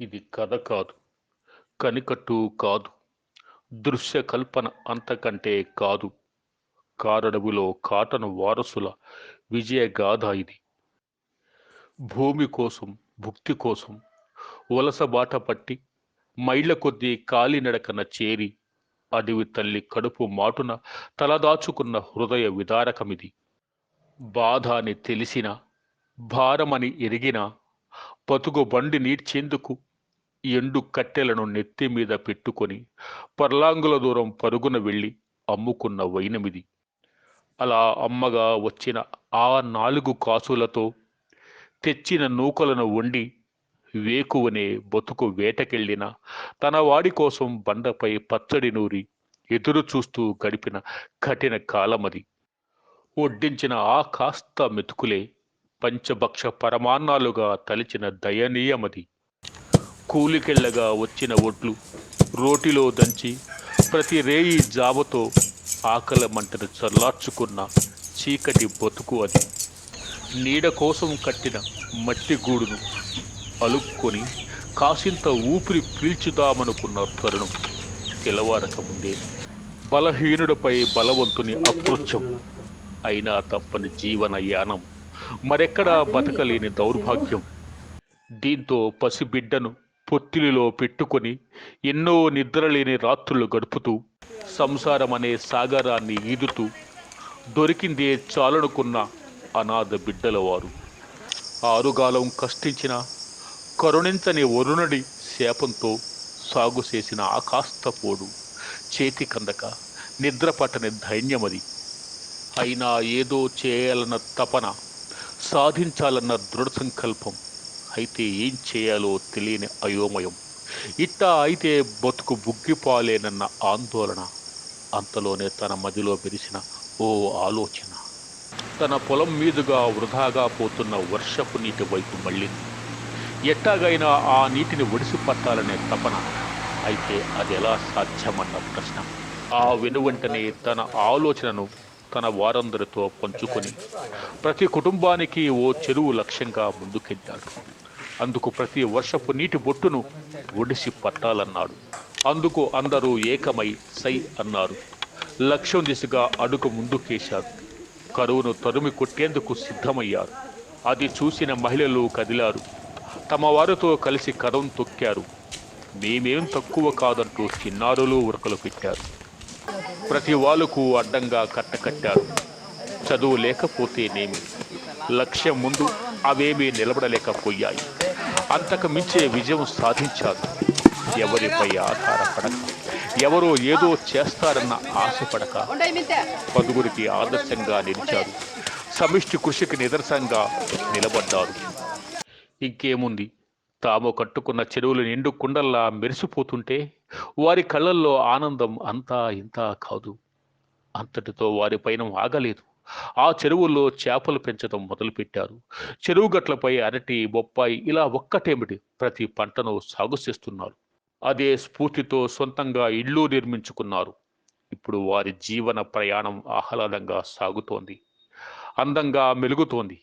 ఇది కథ కాదు కనికట్టు కాదు దృశ్య కల్పన అంతకంటే కాదు. కారడవిలో కాటను వారసుల విజయగాథ ఇది. భూమి కోసం భుక్తి కోసం వలస బాట పట్టి మైళ్ళ కొద్దీ కాలినడకన చేరి అడవి తల్లి కడుపు మాటున తలదాచుకున్న హృదయ విదారకమిది. బాధ అని తెలిసిన భారమని ఎరిగిన బతుకు బండి నీడ్చేందుకు ఎండు కట్టెలను నెత్తి మీద పెట్టుకొని పర్లాంగుల దూరం పరుగున వెళ్ళి అమ్ముకున్న వైనమిది. అలా అమ్మగా వచ్చిన ఆ నాలుగు కాసులతో తెచ్చిన నూకలను వండి వేకువనే బతుకు వేటకెళ్ళిన తన వాడి కోసం బండపై పచ్చడి నూరి ఎదురు చూస్తూ గడిపిన కఠిన కాలమది. వడ్డించిన ఆ కాస్త మెతుకులే పంచభక్ష పరమాన్నాలుగా తలిచిన దయనీయమది. కూలికెళ్ళగా వచ్చిన ఒడ్లు రోటిలో దంచి ప్రతి రేయి జాబతో ఆకలి మంటను చల్లార్చుకున్న చీకటి బతుకు అది. నీడ కోసం కట్టిన మట్టి గూడును అలుక్కొని కాసింత ఊపిరి పీల్చుదామనుకున్న తరుణం తెలవారక ముందే బలహీనుడిపై బలవంతుని అకృత్యం అయినా తప్పని జీవన యానం మరెక్కడా బతకలేని దౌర్భాగ్యం. దీంతో పసిబిడ్డను పొత్తిలిలో పెట్టుకొని ఎన్నో నిద్రలేని రాత్రులు గడుపుతూ సంసారం అనే సాగరాన్ని ఈదుతూ దొరికిందే చాలనుకున్న అనాథ బిడ్డల వారు. ఆరుగాలం కష్టించిన కరుణించని వరుణుడి శాపంతో సాగు చేసిన ఆకాస్త పోడు చేతి కందక నిద్ర పట్టని ధైన్యమది. అయినా ఏదో చేయాలన్న తపన సాధించాలన్న దృఢ సంకల్పం అయితే ఏం చేయాలో తెలియని అయోమయం. ఇట్టా అయితే బతుకు బుగ్గిపాలేనన్న ఆందోళన. అంతలోనే తన మదిలో మెరిసిన ఓ ఆలోచన. తన పొలం మీదుగా వృధాగా పోతున్న వర్షపు నీటి వైపు మళ్ళింది. ఎట్టాగైనా ఆ నీటిని ఒడిసి పట్టాలనే తపన. అయితే అది ఎలా సాధ్యమన్న ప్రశ్న. ఆ వెనువెంటనే తన ఆలోచనను తన వారందరితో పంచుకొని ప్రతి కుటుంబానికి ఓ చెరువు లక్ష్యంగా ముందుకెళ్ళాడు అందుకు ప్రతి వర్షపు నీటి బొట్టును ఒడిసి పట్టాలన్నాడు. అందుకు అందరూ ఏకమై సై అన్నారు. లక్ష్యం దిశగా అడుగు ముందుకేశారు కరువును తరుమి కొట్టేందుకు సిద్ధమయ్యారు. అది చూసిన మహిళలు కదిలారు. తమ వారితో కలిసి కరం తొక్కారు. మేమేం తక్కువ కాదంటూ చిన్నారులు ఉరకలు పెట్టారు. ప్రతి వాళ్ళకు అడ్డంగా కట్టకట్టారు చదువు లేకపోతేనేమి? లక్ష్యం ముందు అవేమీ నిలబడలేకపోయాయి. అంతకు మించే విజయం సాధించారు. ఎవరిపై ఆధారపడక ఎవరో ఏదో చేస్తారన్న ఆశపడక పదుగురికి ఆదర్శంగా నిలిచారు. సమిష్టి కృషికి నిదర్శనంగా నిలబడ్డారు. ఇంకేముంది? తాము కట్టుకున్న చెరువులు నిండు కుండల్లా మెరిసిపోతుంటే వారి కళ్ళల్లో ఆనందం అంతా ఇంతా కాదు. అంతటితో వారిపైన ఆగలేదు. ఆ చెరువుల్లో చేపలు పెంచడం మొదలుపెట్టారు. చెరువు గట్లపై అరటి బొప్పాయి ఇలా ఒక్కటేమిటి ప్రతి పంటను సాగు చేస్తున్నారు. అదే స్ఫూర్తితో సొంతంగా ఇళ్ళు నిర్మించుకున్నారు. ఇప్పుడు వారి జీవన ప్రయాణం ఆహ్లాదంగా సాగుతోంది. అందంగా మెలుగుతోంది.